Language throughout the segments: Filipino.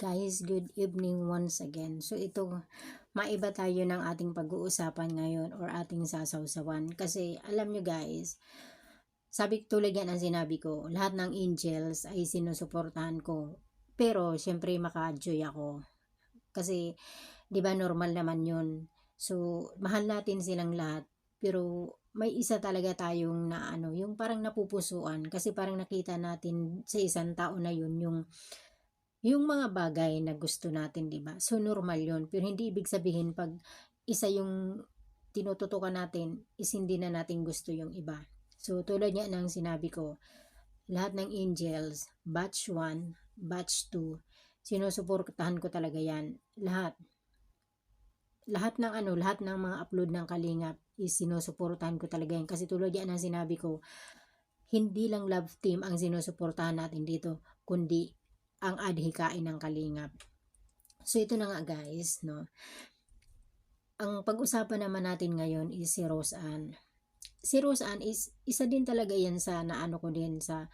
Guys, good evening once again. So ito, maiba tayo ng ating pag-uusapan ngayon or ating sasawsawan. Kasi alam nyo guys, sabi tulad yan ang sinabi ko, lahat ng angels ay sinusuportahan ko. Pero syempre maka-joy ako. Kasi, di ba normal naman yun. So, mahal natin silang lahat. Pero may isa talaga tayong na ano, yung parang napupusuan. Kasi parang nakita natin sa isang tao na yun, yung yung mga bagay na gusto natin, 'di ba? So normal 'yon, pero hindi ibig sabihin pag isa yung tinututukan natin is hindi na natin gusto yung iba. So tulad niya ng sinabi ko, lahat ng angels, batch 1, batch 2, sinusuportahan ko talaga 'yan. Lahat. Lahat ng ano, lahat ng mga upload ng Kalingap is sinusuportahan ko talaga yan. Kasi tulad yan ang sinabi ko, hindi lang love team ang sinusuportahan natin dito, kundi ang adhikain ng kalingap. So ito na nga guys, no. Ang pag-usapan naman natin ngayon is si Rose Ann. Si Rose Ann is isa din talaga yan sa naano ko din sa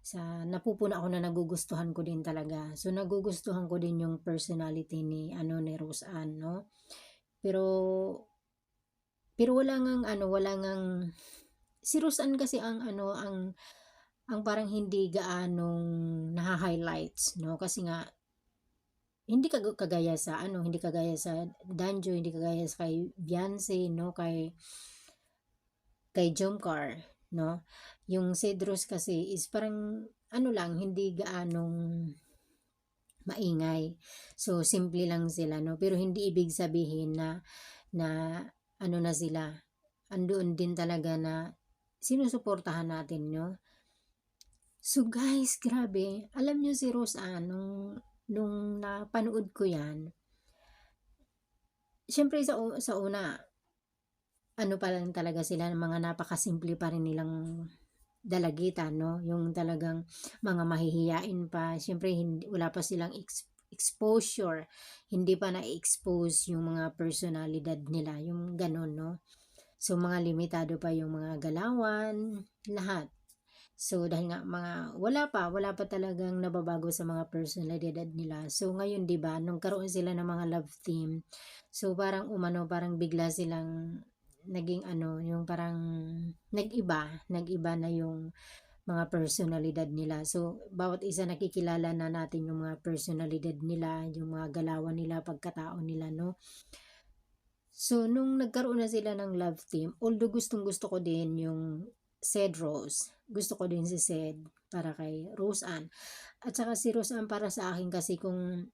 sa napupuna ako na nagugustuhan ko din talaga. So nagugustuhan ko din yung personality ni ano ni Rose Ann, no. Pero pero wala ngang ano, wala ngang si Rose Ann kasi ang ano ang ang parang hindi gaanong naha-highlights, no? Kasi nga, hindi kagaya sa ano, hindi kagaya sa Danjo, hindi kagaya sa kay Beyonce, no? Kay kay Jomcar, no? Yung Cedros kasi is parang ano lang, hindi gaanong maingay. So simple lang sila, no? Pero hindi ibig sabihin na na ano na sila. Andoon din talaga na sinusuportahan natin, no? So guys, grabe. Alam nyo si Rose Ann, nung, nung napanood ko yan, syempre sa, sa una, ano pa lang talaga sila, mga napakasimple pa rin nilang dalagitan, no? Yung talagang mga mahihiyain pa. Syempre, hindi, wala pa silang ex, exposure. Hindi pa na-expose yung mga personalidad nila. Yung ganun, no? So, mga limitado pa yung mga galawan, lahat. So dahil nga mga wala pa, wala pa talagang nababago sa mga personalidad nila. So ngayon 'di ba, nung karoon sila ng mga love team, so parang umano, parang bigla silang naging ano, yung parang nag-iba, nag-iba na yung mga personalidad nila. So, bawat isa nakikilala na natin yung mga personalidad nila, yung mga galawan nila, pagkatao nila, no? So, nung nagkaroon na sila ng love team, although gustong gusto ko din yung Sed Rose. Gusto ko din si Sed para kay Rose Ann. At saka si Rose Ann para sa akin kasi kung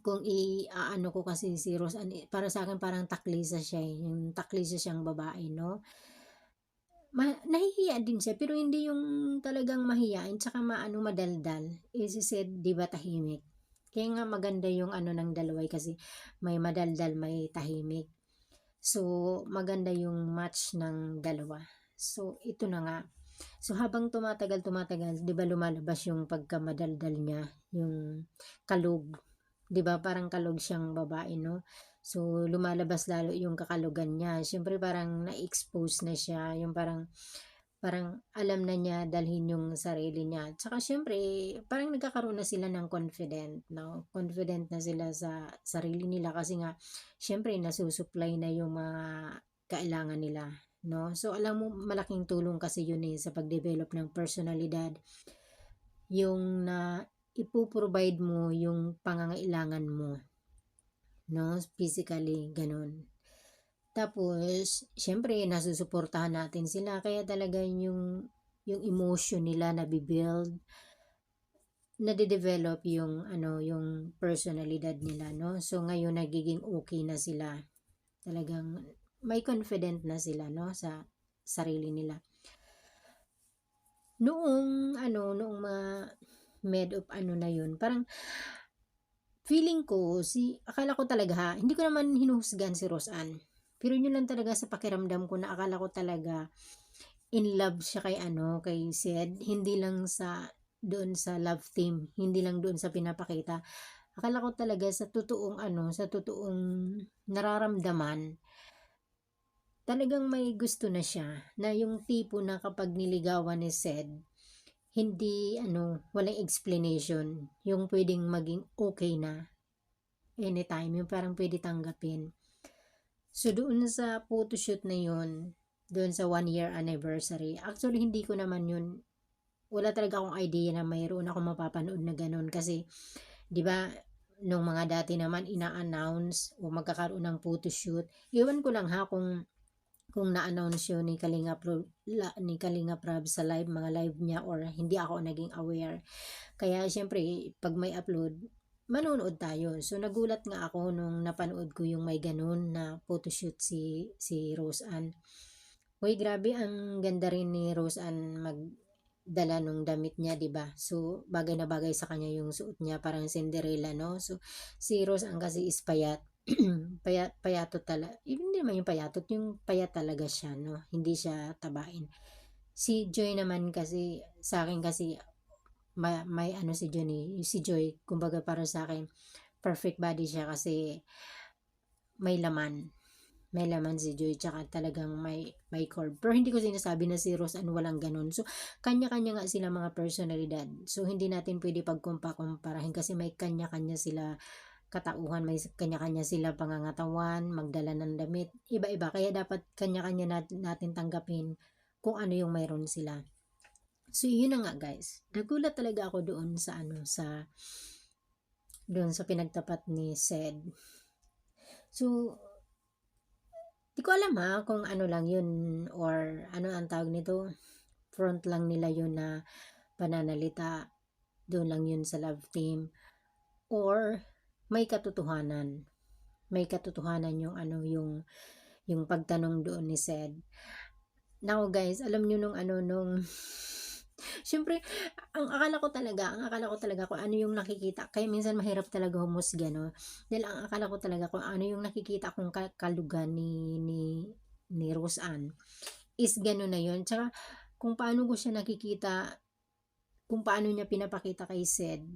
kung i-ano ko kasi si Rose Ann, para sa akin parang taklisa siya eh. Yung taklisa siyang babae, no? Ma nahihiya din siya pero hindi yung talagang mahiyain tsaka maano madaldal. Eh si Sed di ba tahimik. Kaya nga maganda yung ano ng dalaway kasi may madaldal, may tahimik. So, maganda yung match ng dalawa. So, ito na nga. So, habang tumatagal, tumatagal, di ba lumalabas yung pagkamadaldal niya, yung kalug. Di ba parang kalug siyang babae, no? So, lumalabas lalo yung kakalugan niya. Siyempre, parang na-expose na siya. Yung parang, parang alam na niya dalhin yung sarili niya. Tsaka, siyempre, parang nagkakaroon na sila ng confident, no? Confident na sila sa sarili nila kasi nga, siyempre, nasusupply na yung mga kailangan nila no? So alam mo malaking tulong kasi yun eh sa pag-develop ng personalidad. Yung na ipo-provide mo yung pangangailangan mo. No? Physically, ganun. Tapos, syempre, nasusuportahan natin sila. Kaya talaga yung, yung emotion nila na build nade-develop yung ano yung personalidad nila no so ngayon nagiging okay na sila talagang may confident na sila no sa sarili nila. Noong ano, noong mga med of ano na yun, parang feeling ko si akala ko talaga ha, hindi ko naman hinuhusgan si Roseanne. Pero yun lang talaga sa pakiramdam ko na akala ko talaga in love siya kay ano, kay Sid, hindi lang sa doon sa love team, hindi lang doon sa pinapakita. Akala ko talaga sa totoong ano, sa totoong nararamdaman talagang may gusto na siya na yung tipo na kapag niligawan ni Sed hindi ano, walang explanation. Yung pwedeng maging okay na anytime, yung parang pwede tanggapin. So doon sa photoshoot na yun, doon sa one year anniversary, actually hindi ko naman yun, wala talaga akong idea na mayroon akong mapapanood na ganun kasi, di ba, nung mga dati naman ina-announce o magkakaroon ng photoshoot, iwan ko lang ha kung kung na-announce yun ni Kalinga, ni Kalinga Prab sa live, mga live niya or hindi ako naging aware. Kaya syempre, pag may upload, manonood tayo. So nagulat nga ako nung napanood ko yung may ganun na photoshoot si, si Rose Ann. Uy, grabe, ang ganda rin ni Rose Ann magdala nung damit niya, 'di ba? So bagay na bagay sa kanya yung suot niya, parang Cinderella, no? So si Rose Ann kasi is payat payatot talaga. Hindi naman yung payatot, yung payat talaga siya, no? Hindi siya tabain. Si Joy naman kasi, sa akin kasi, may, may ano si Johnny, si Joy, kumbaga para sa akin, perfect body siya kasi may laman. May laman si Joy, tsaka talagang may, may curve. Pero hindi ko sinasabi na si Rose ano walang ganun. So, kanya-kanya nga sila mga personalidad. So, hindi natin pwede pagkumpa-kumparahin kasi may kanya-kanya sila katauhan, may kanya-kanya sila pangangatawan, magdala ng damit, iba-iba. Kaya dapat kanya-kanya natin, natin tanggapin kung ano yung mayroon sila. So, yun na nga guys. Nagulat talaga ako doon sa ano, sa doon sa pinagtapat ni Sed. So, di ko alam ha kung ano lang yun or ano ang tawag nito. Front lang nila yun na pananalita. Doon lang yun sa love team. Or may katotohanan. May katotohanan yung ano yung yung pagtanong doon ni Sed. Now guys, alam niyo nung ano nung Siyempre, ang akala ko talaga, ang akala ko talaga kung ano yung nakikita. Kaya minsan mahirap talaga humusga, no? Dahil ang akala ko talaga kung ano yung nakikita kong kalugan ni, ni, ni Rose Ann is gano'n na yun. Tsaka, kung paano ko siya nakikita, kung paano niya pinapakita kay Sed,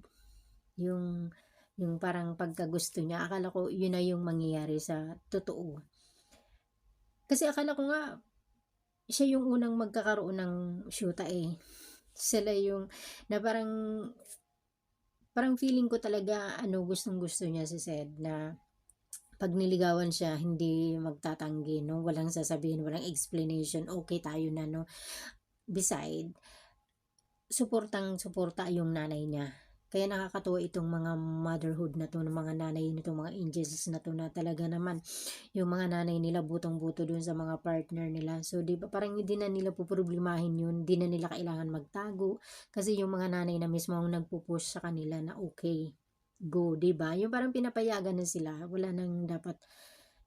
yung yung parang pagkagusto niya. Akala ko yun na yung mangyayari sa totoo. Kasi akala ko nga, siya yung unang magkakaroon ng shoota eh. Sila yung, na parang, parang feeling ko talaga, ano, gustong gusto niya si Sed na pag niligawan siya, hindi magtatanggi, no? Walang sasabihin, walang explanation, okay tayo na, no? Beside, suportang suporta yung nanay niya kaya nakakatuwa itong mga motherhood na to, ng mga nanay nito, mga angels na to na talaga naman yung mga nanay nila butong-buto dun sa mga partner nila. So, di ba, parang hindi na nila puproblemahin yun, hindi na nila kailangan magtago kasi yung mga nanay na mismo ang nagpupush sa kanila na okay, go, di ba? Yung parang pinapayagan na sila, wala nang dapat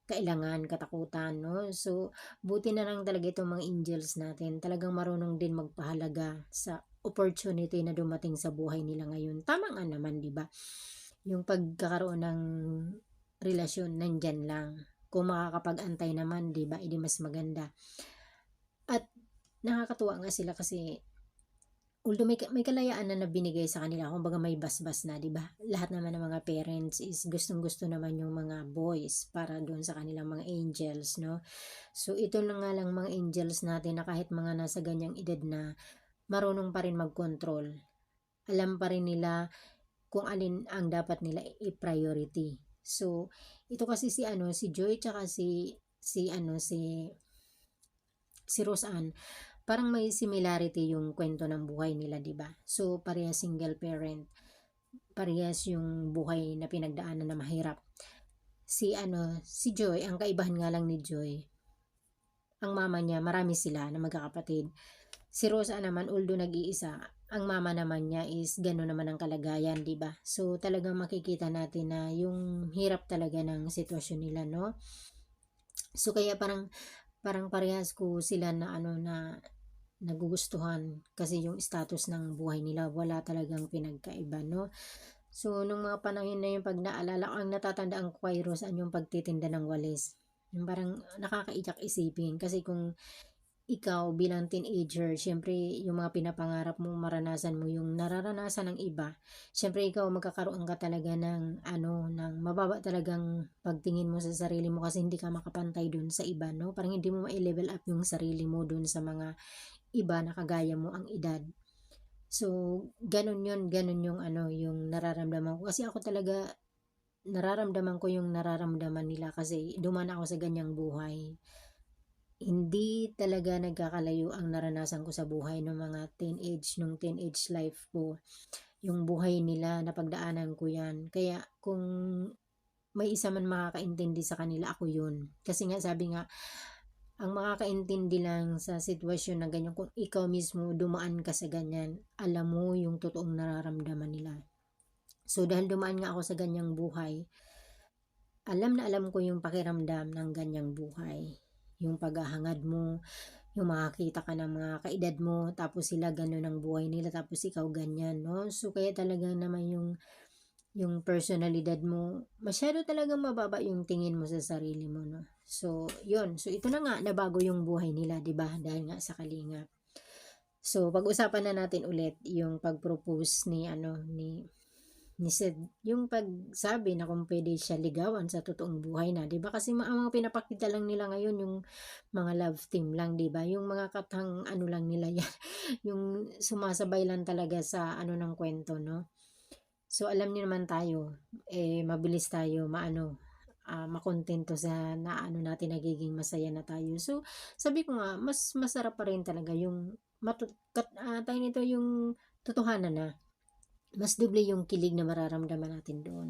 kailangan, katakutan, no? So, buti na lang talaga itong mga angels natin. Talagang marunong din magpahalaga sa opportunity na dumating sa buhay nila ngayon. Tama nga naman, di ba? Yung pagkakaroon ng relasyon, nandyan lang. Kung makakapag-antay naman, di ba, edi mas maganda. At nakakatuwa nga sila kasi although may, may kalayaan na nabinigay sa kanila, kumbaga may basbas na, di ba? Lahat naman ng mga parents is gustong-gusto naman yung mga boys para doon sa kanilang mga angels, no? So, ito na nga lang mga angels natin na kahit mga nasa ganyang edad na marunong pa rin mag-control. Alam pa rin nila kung alin ang dapat nila i-priority. So, ito kasi si ano, si Joy tsaka si si ano si si Roseanne, parang may similarity yung kwento ng buhay nila, 'di ba? So, parehas single parent. Parehas yung buhay na pinagdaanan na mahirap. Si ano, si Joy, ang kaibahan nga lang ni Joy, ang mama niya, marami sila na magkakapatid. Si Rosa naman, although nag-iisa, ang mama naman niya is gano'n naman ang kalagayan, di ba? So, talagang makikita natin na yung hirap talaga ng sitwasyon nila, no? So, kaya parang, parang parehas ko sila na ano na nagugustuhan kasi yung status ng buhay nila wala talagang pinagkaiba, no? So, nung mga panahon na yung pag naalala, ang natatandaan ko kay Rosa yung pagtitinda ng walis. Yung parang nakakaiyak isipin kasi kung ikaw bilang teenager, syempre yung mga pinapangarap mo, maranasan mo yung nararanasan ng iba. Syempre ikaw magkakaroon ka talaga ng ano, ng mababa talagang pagtingin mo sa sarili mo kasi hindi ka makapantay dun sa iba, no? Parang hindi mo ma-level up yung sarili mo dun sa mga iba na kagaya mo ang edad. So, ganun yun, ganun yung ano, yung nararamdaman ko. Kasi ako talaga, nararamdaman ko yung nararamdaman nila kasi duman ako sa ganyang buhay. Hindi talaga nagkakalayo ang naranasan ko sa buhay ng mga teenage, nung teenage life ko. Yung buhay nila, napagdaanan ko yan. Kaya kung may isa man makakaintindi sa kanila, ako yun. Kasi nga sabi nga, ang makakaintindi lang sa sitwasyon na ganyan, kung ikaw mismo dumaan ka sa ganyan, alam mo yung totoong nararamdaman nila. So, dahil dumaan nga ako sa ganyang buhay, alam na alam ko yung pakiramdam ng ganyang buhay. Yung paghahangad mo, yung makakita ka ng mga kaedad mo, tapos sila ganun ang buhay nila, tapos ikaw ganyan, no? So, kaya talaga naman yung yung personalidad mo, masyado talagang mababa yung tingin mo sa sarili mo, no? So, yun. So, ito na nga, nabago yung buhay nila, di ba? Dahil nga sa kalingap. So, pag-usapan na natin ulit yung pag-propose ni, ano, ni, ni Sid, yung pagsabi na kung pwede siya ligawan sa totoong buhay na, 'di ba? Kasi ma- ang mga pinapakita lang nila ngayon yung mga love team lang, 'di ba? Yung mga katang ano lang nila yan, yung sumasabay lang talaga sa ano ng kwento, no? So alam niyo naman tayo, eh mabilis tayo maano, ah, makontento sa naano natin nagiging masaya na tayo. So sabi ko nga, mas masarap pa rin talaga yung matut kat, ah, tawag nito yung totohanan na. Mas doble yung kilig na mararamdaman natin doon.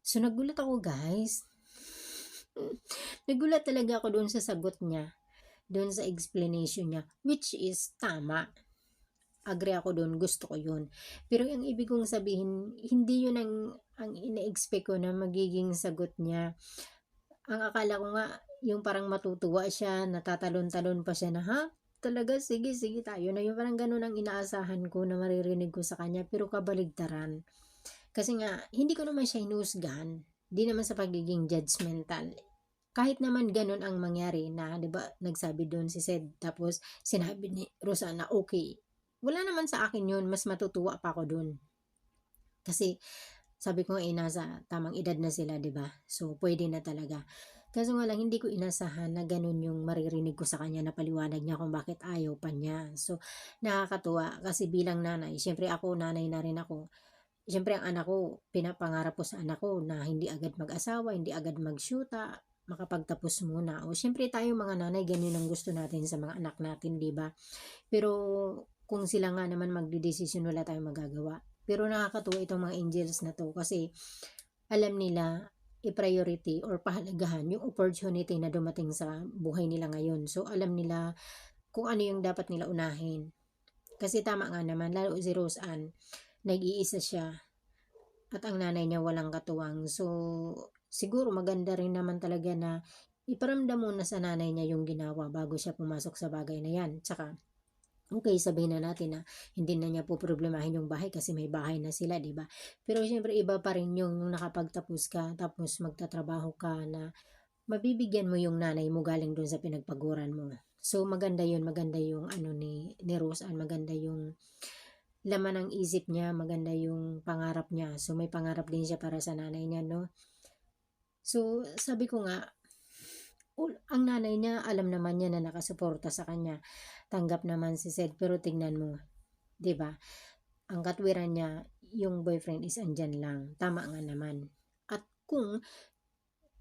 So nagulat ako guys. nagulat talaga ako doon sa sagot niya. Doon sa explanation niya. Which is tama agree ako doon, gusto ko yun. Pero ang ibig kong sabihin, hindi yun ang, ang ina-expect ko na magiging sagot niya. Ang akala ko nga, yung parang matutuwa siya, natatalon-talon pa siya na, ha? Talaga, sige, sige tayo na. Yung parang ganun ang inaasahan ko na maririnig ko sa kanya, pero kabaligtaran. Kasi nga, hindi ko naman siya hinusgan. Hindi naman sa pagiging judgmental kahit naman ganun ang mangyari na, 'di ba, nagsabi doon si Sed tapos sinabi ni Rosana, okay, wala naman sa akin yun, mas matutuwa pa ako dun. Kasi, sabi ko nga, eh, nasa tamang edad na sila, ba diba? So, pwede na talaga. Kaso nga lang, hindi ko inasahan na ganun yung maririnig ko sa kanya na paliwanag niya kung bakit ayaw pa niya. So, nakakatuwa kasi bilang nanay, syempre ako, nanay na rin ako. Syempre ang anak ko, pinapangarap ko sa anak ko na hindi agad mag-asawa, hindi agad mag-shoota, makapagtapos muna. O syempre tayo mga nanay, ganyan ang gusto natin sa mga anak natin, di ba? Pero kung sila nga naman magdidesisyon wala tayong magagawa. Pero nakakatuwa itong mga angels na to kasi alam nila i-priority or pahalagahan yung opportunity na dumating sa buhay nila ngayon. So alam nila kung ano yung dapat nila unahin. Kasi tama nga naman, lalo si Rose Ann, nag-iisa siya at ang nanay niya walang katuwang. So siguro maganda rin naman talaga na iparamdam muna sa nanay niya yung ginawa bago siya pumasok sa bagay na yan. Tsaka Okay, sabihin na natin na hindi na niya po problemahin yung bahay kasi may bahay na sila, di ba? Pero siyempre iba pa rin yung, nakapagtapos ka tapos magtatrabaho ka na mabibigyan mo yung nanay mo galing doon sa pinagpaguran mo. So maganda yun, maganda yung ano ni, ni Rose Ann, maganda yung laman ng isip niya, maganda yung pangarap niya. So may pangarap din siya para sa nanay niya, no? So sabi ko nga, ang nanay niya alam naman niya na nakasuporta sa kanya tanggap naman si Sed pero tingnan mo 'di ba? Ang katwiran niya yung boyfriend is andyan lang. Tama nga naman. At kung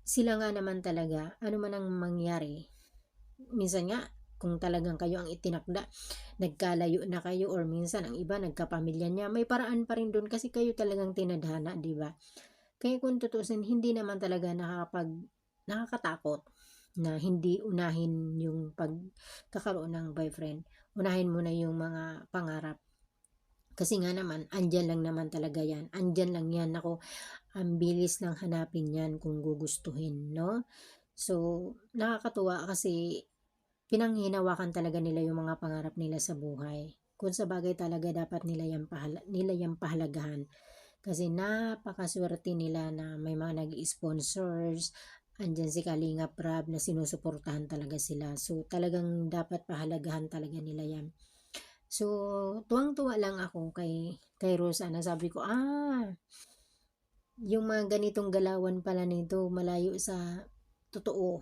sila nga naman talaga ano man ang mangyari minsan nga kung talagang kayo ang itinakda nagkalayo na kayo or minsan ang iba nagkapamilya niya may paraan pa rin doon kasi kayo talagang tinadhana di ba? Kaya kung tutusin hindi naman talaga nakakapag nakakatakot na hindi unahin yung pagkakaroon ng boyfriend. Unahin mo na yung mga pangarap. Kasi nga naman, andyan lang naman talaga yan. Andyan lang yan. Ako, ang bilis lang hanapin yan kung gugustuhin, no? So, nakakatuwa kasi pinanghinawakan talaga nila yung mga pangarap nila sa buhay. Kung sa bagay talaga dapat nila yung, pahala, nila yung pahalagahan. Kasi napakaswerte nila na may mga nag-sponsors, andyan si Kalinga Prab na sinusuportahan talaga sila. So, talagang dapat pahalagahan talaga nila yan. So, tuwang-tuwa lang ako kay, kay Rosa na sabi ko, ah, yung mga ganitong galawan pala nito malayo sa totoo.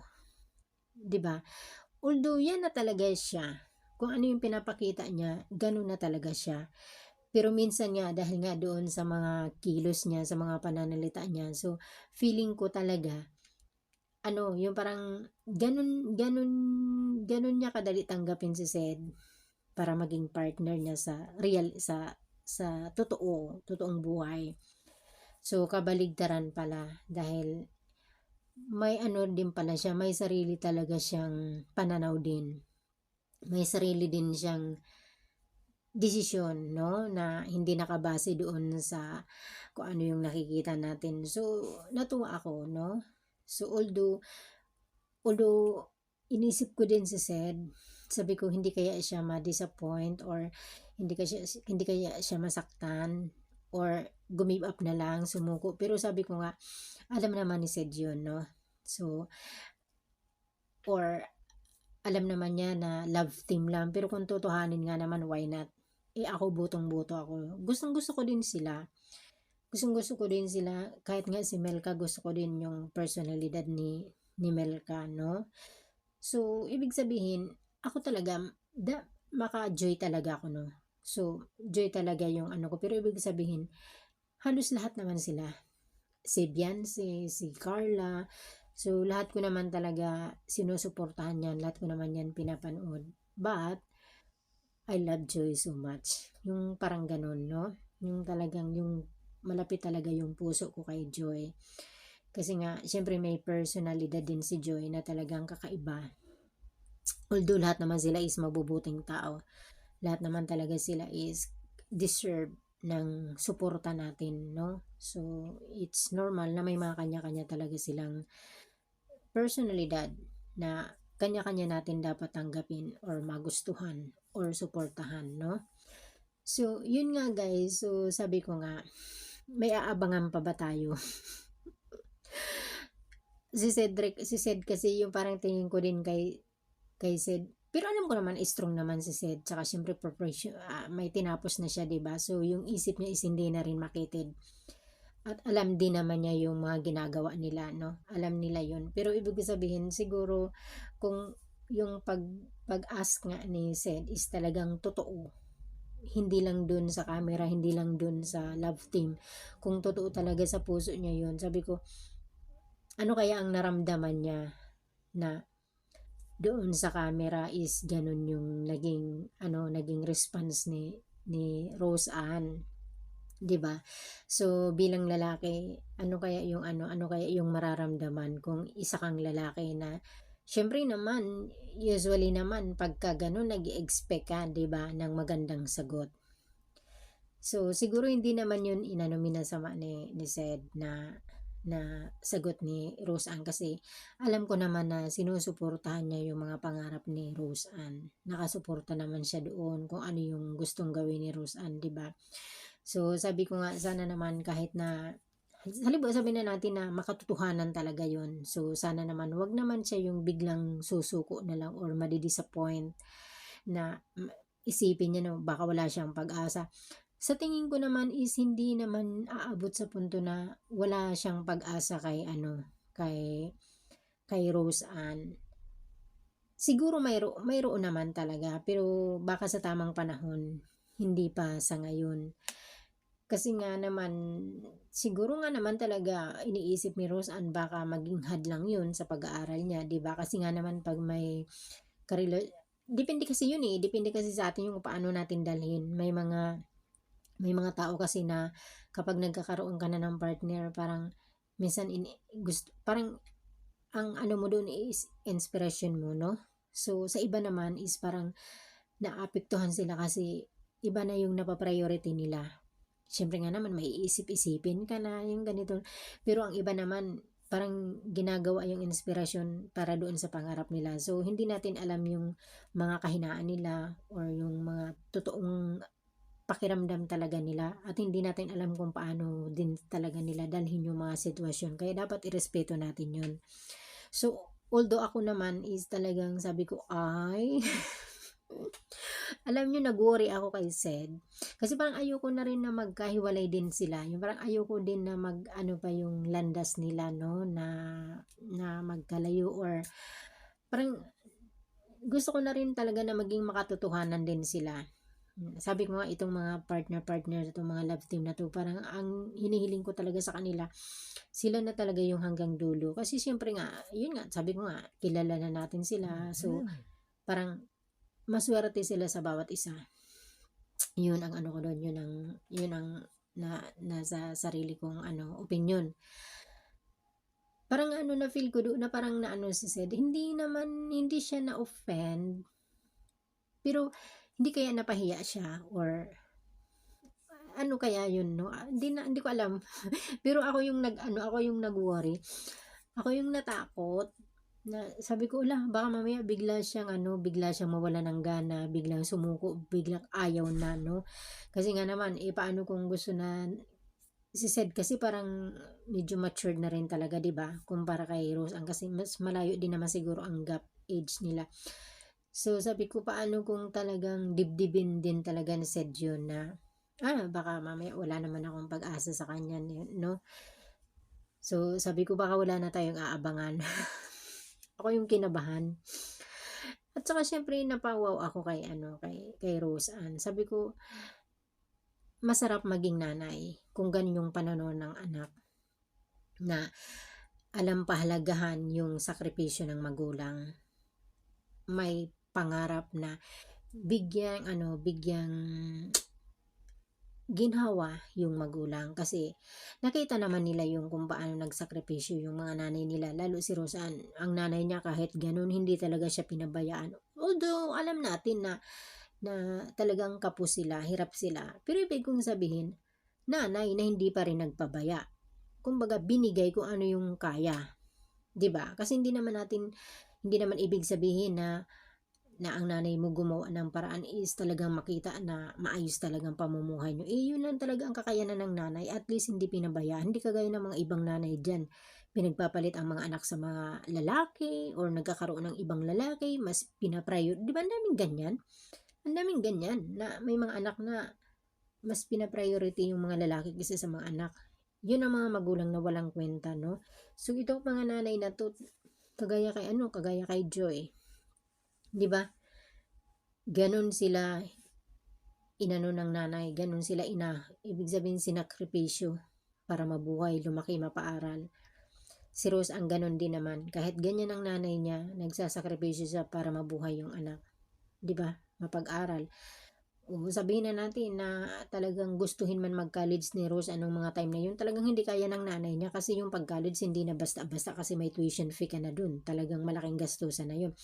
'Di ba? Although yan na talaga siya. kung ano yung pinapakita niya, ganun na talaga siya. Pero minsan nga, dahil nga doon sa mga kilos niya, sa mga pananalita niya, so feeling ko talaga, ano, yung parang ganun, ganun, ganun niya kadali tanggapin si Sed para maging partner niya sa real, sa, sa totoo, totoong buhay. So, kabaligtaran pala dahil may ano din pala siya, may sarili talaga siyang pananaw din. May sarili din siyang desisyon, no? Na hindi nakabase doon sa kung ano yung nakikita natin. So, natuwa ako, no? So, although, although, inisip ko din si Sed, sabi ko, hindi kaya siya ma-disappoint or hindi kaya, hindi kaya siya masaktan or gumive up na lang, sumuko. Pero sabi ko nga, alam naman ni Sed yun, no? So, or alam naman niya na love team lang. Pero kung totohanin nga naman, why not? eh ako butong-buto ako. Gustong gusto ko din sila. Gustong gusto ko din sila. Kahit nga si Melka, gusto ko din yung personalidad ni, ni Melka, no? So, ibig sabihin, ako talaga, da, maka-joy talaga ako, no? So, joy talaga yung ano ko. Pero ibig sabihin, halos lahat naman sila. Si Beyonce, si Carla. So, lahat ko naman talaga sinusuportahan yan. Lahat ko naman yan pinapanood. But, I love Joy so much. Yung parang ganun, no? Yung talagang, yung malapit talaga yung puso ko kay Joy. Kasi nga, syempre may personalidad din si Joy na talagang kakaiba. Although lahat naman sila is mabubuting tao. Lahat naman talaga sila is deserve ng suporta natin, no? So, it's normal na may mga kanya-kanya talaga silang personalidad na kanya-kanya natin dapat tanggapin or magustuhan or suportahan, no? So, yun nga guys. So, sabi ko nga, may aabangan pa ba tayo? si Cedric, si Ced kasi yung parang tingin ko din kay kay Ced. Pero alam ko naman, strong naman si Ced. Tsaka syempre, uh, may tinapos na siya, ba diba? So, yung isip niya is hindi na rin makitid. At alam din naman niya yung mga ginagawa nila, no? Alam nila yun. Pero ibig sabihin, siguro, kung yung pag, pag-ask nga ni Sed is talagang totoo. Hindi lang dun sa camera, hindi lang dun sa love team. Kung totoo talaga sa puso niya yun, sabi ko, ano kaya ang naramdaman niya na doon sa camera is ganun yung naging ano naging response ni ni Rose Ann 'di ba? So bilang lalaki, ano kaya yung ano, ano kaya yung mararamdaman kung isa kang lalaki na Siyempre naman, usually naman pagka ganun nag-expect ka, 'di ba, ng magandang sagot. So siguro hindi naman 'yun inano minasama ni ni Sed na na sagot ni Rose Ann kasi alam ko naman na sinusuportahan niya yung mga pangarap ni Rose Ann. Nakasuporta naman siya doon kung ano yung gustong gawin ni Rose Ann, 'di ba? So, sabi ko nga, sana naman kahit na, halimbawa sabihin na natin na makatotohanan talaga yon So, sana naman, wag naman siya yung biglang susuko na lang or madidisappoint na isipin niya na baka wala siyang pag-asa. Sa tingin ko naman is hindi naman aabot sa punto na wala siyang pag-asa kay ano, kay kay Rose Ann. Siguro mayro, mayroon naman talaga pero baka sa tamang panahon hindi pa sa ngayon. Kasi nga naman, siguro nga naman talaga iniisip ni Rose Ann baka maging hadlang yun sa pag-aaral niya, di ba? Kasi nga naman pag may karela, depende kasi yun eh, depende kasi sa atin yung paano natin dalhin. May mga, may mga tao kasi na kapag nagkakaroon ka na ng partner, parang minsan in, gusto, parang ang ano mo doon is inspiration mo, no? So, sa iba naman is parang naapektuhan sila kasi iba na yung napapriority nila Siyempre nga naman, may isip-isipin ka na yung ganito. Pero ang iba naman, parang ginagawa yung inspirasyon para doon sa pangarap nila. So, hindi natin alam yung mga kahinaan nila or yung mga totoong pakiramdam talaga nila at hindi natin alam kung paano din talaga nila dalhin yung mga sitwasyon. Kaya dapat irespeto natin yun. So, although ako naman is talagang sabi ko, ay, alam nyo, nag-worry ako kay Sed. Kasi parang ayoko na rin na magkahiwalay din sila. Yung parang ayoko din na mag, ano pa yung landas nila, no? Na, na magkalayo or parang gusto ko na rin talaga na maging makatotohanan din sila. Sabi ko nga itong mga partner-partner, itong mga love team na to, parang ang hinihiling ko talaga sa kanila, sila na talaga yung hanggang dulo. Kasi siyempre nga, yun nga, sabi ko nga, kilala na natin sila. So, parang maswerte sila sa bawat isa. Yun ang ano ko doon, yun ang, yun ang na, nasa sarili kong ano, opinion. Parang ano na feel ko doon na parang na ano si Sed, hindi naman, hindi siya na-offend. Pero, hindi kaya napahiya siya or ano kaya yun no Ah, hindi na hindi ko alam pero ako yung nag ano ako yung nag-worry ako yung natakot na sabi ko la baka mamaya bigla siyang ano bigla siyang mawala ng gana biglang sumuko biglang ayaw na no kasi nga naman eh paano kung gusto na si Sed kasi parang medyo matured na rin talaga 'di ba kumpara kay Rose ang kasi mas malayo din naman siguro ang gap age nila So, sabi ko, paano kung talagang dibdibin din talaga ni Sed yun na, ah, baka mamaya wala naman akong pag-asa sa kanya, no? So, sabi ko, baka wala na tayong aabangan. ako yung kinabahan. At saka, syempre, napawaw ako kay, ano, kay, kay Rose Ann. Sabi ko, masarap maging nanay kung ganun yung panonood ng anak na alam pahalagahan yung sakripisyo ng magulang may pangarap na bigyang ano bigyang ginhawa yung magulang kasi nakita naman nila yung kung paano nagsakripisyo yung mga nanay nila lalo si Rosan ang nanay niya kahit ganun hindi talaga siya pinabayaan. Although alam natin na na talagang kapos sila hirap sila. Pero ibig kong sabihin nanay na hindi pa rin nagpabaya. Kumbaga binigay kung ano yung kaya. 'di ba kasi hindi naman natin hindi naman ibig sabihin na na ang nanay mo gumawa ng paraan is talagang makita na maayos talagang pamumuhay nyo. Eh, yun lang talaga ang kakayanan ng nanay. At least hindi pinabayaan. Hindi kagaya ng mga ibang nanay dyan. Pinagpapalit ang mga anak sa mga lalaki or nagkakaroon ng ibang lalaki. Mas pinaprior. Di ba ang daming ganyan? Ang daming ganyan na may mga anak na mas pinapriority yung mga lalaki kaysa sa mga anak. Yun ang mga magulang na walang kwenta, no? So, itong mga nanay na to, kagaya kay ano, kagaya kay Joy, 'Di ba? Ganon sila inano ng nanay, ganon sila ina. Ibig sabihin sinakripisyo para mabuhay, lumaki, mapaaral. Si Rose ang ganon din naman. Kahit ganyan ang nanay niya, nagsasakripisyo siya para mabuhay yung anak. 'Di ba? Mapag-aral sabihin na natin na talagang gustuhin man mag-college ni Rose anong mga time na yun, talagang hindi kaya ng nanay niya kasi yung pag-college hindi na basta-basta kasi may tuition fee ka na dun. Talagang malaking gastusan na yun.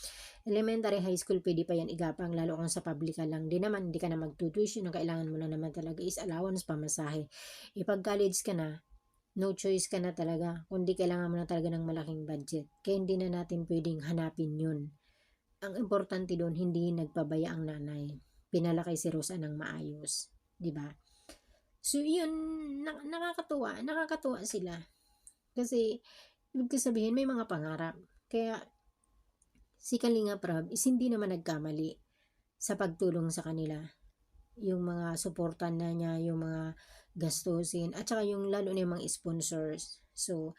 Elementary, high school, pwede pa yan igapang lalo kung sa public ka lang. Di naman, hindi ka na mag-tuition. Ang kailangan mo na naman talaga is allowance, pamasahe. Ipag-college ka na, no choice ka na talaga. Kundi kailangan mo na talaga ng malaking budget. Kaya hindi na natin pwedeng hanapin yun. Ang importante doon, hindi nagpabaya ang nanay pinalaki si Rosa ng maayos. 'di ba? So, yun, na- nakakatuwa. Nakakatuwa sila. Kasi, ibig sabihin, may mga pangarap. Kaya, si Kalinga Prab is hindi naman nagkamali sa pagtulong sa kanila. Yung mga suportan na niya, yung mga gastusin, at saka yung lalo na yung mga sponsors. So,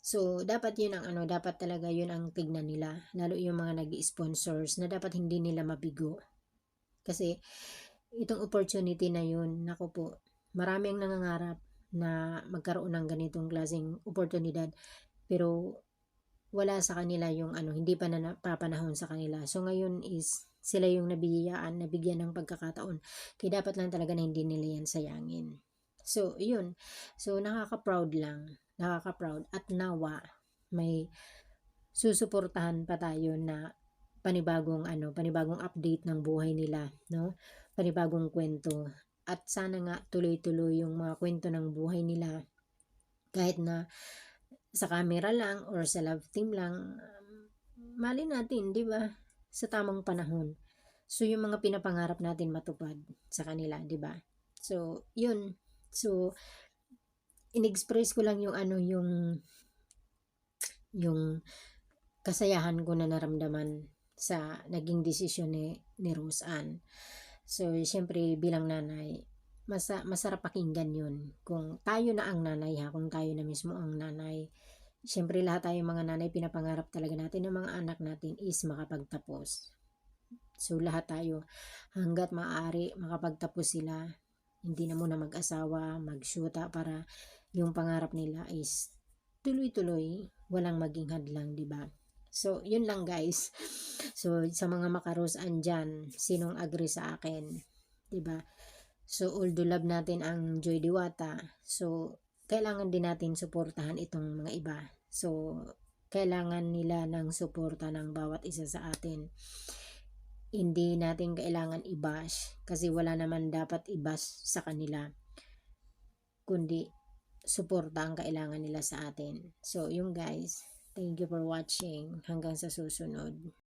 so dapat yun ang ano, dapat talaga yun ang tignan nila. Lalo yung mga nag-sponsors na dapat hindi nila mabigo kasi itong opportunity na yun, nako po, marami ang nangangarap na magkaroon ng ganitong klaseng oportunidad. Pero wala sa kanila yung ano, hindi pa na napapanahon sa kanila. So ngayon is sila yung nabiyayaan, nabigyan ng pagkakataon. Kaya dapat lang talaga na hindi nila yan sayangin. So, yun. So, nakaka-proud lang. Nakaka-proud. At nawa, may susuportahan pa tayo na panibagong ano, panibagong update ng buhay nila, no? Panibagong kwento. At sana nga tuloy-tuloy yung mga kwento ng buhay nila kahit na sa camera lang or sa love team lang, mali natin, 'di ba? Sa tamang panahon. So yung mga pinapangarap natin matupad sa kanila, 'di ba? So, yun. So inexpress ko lang yung ano yung yung kasayahan ko na naramdaman sa naging desisyon ni, ni Rose Ann. So, siyempre bilang nanay, masa, masarap pakinggan yun. Kung tayo na ang nanay ha, kung tayo na mismo ang nanay, siyempre lahat tayo mga nanay, pinapangarap talaga natin ng mga anak natin is makapagtapos. So lahat tayo hanggat maaari makapagtapos sila hindi na muna mag-asawa, magsyuta para yung pangarap nila is tuloy-tuloy, walang maging hadlang, di ba? So, yun lang guys. So, sa mga makaros andyan, sinong agree sa akin, ba? So, although love natin ang Joy Diwata, so, kailangan din natin suportahan itong mga iba. So, kailangan nila ng suporta ng bawat isa sa atin. Hindi natin kailangan i-bash kasi wala naman dapat i-bash sa kanila. Kundi, suporta ang kailangan nila sa atin. So, yung guys, thank you for watching. Hanggang sa susunod.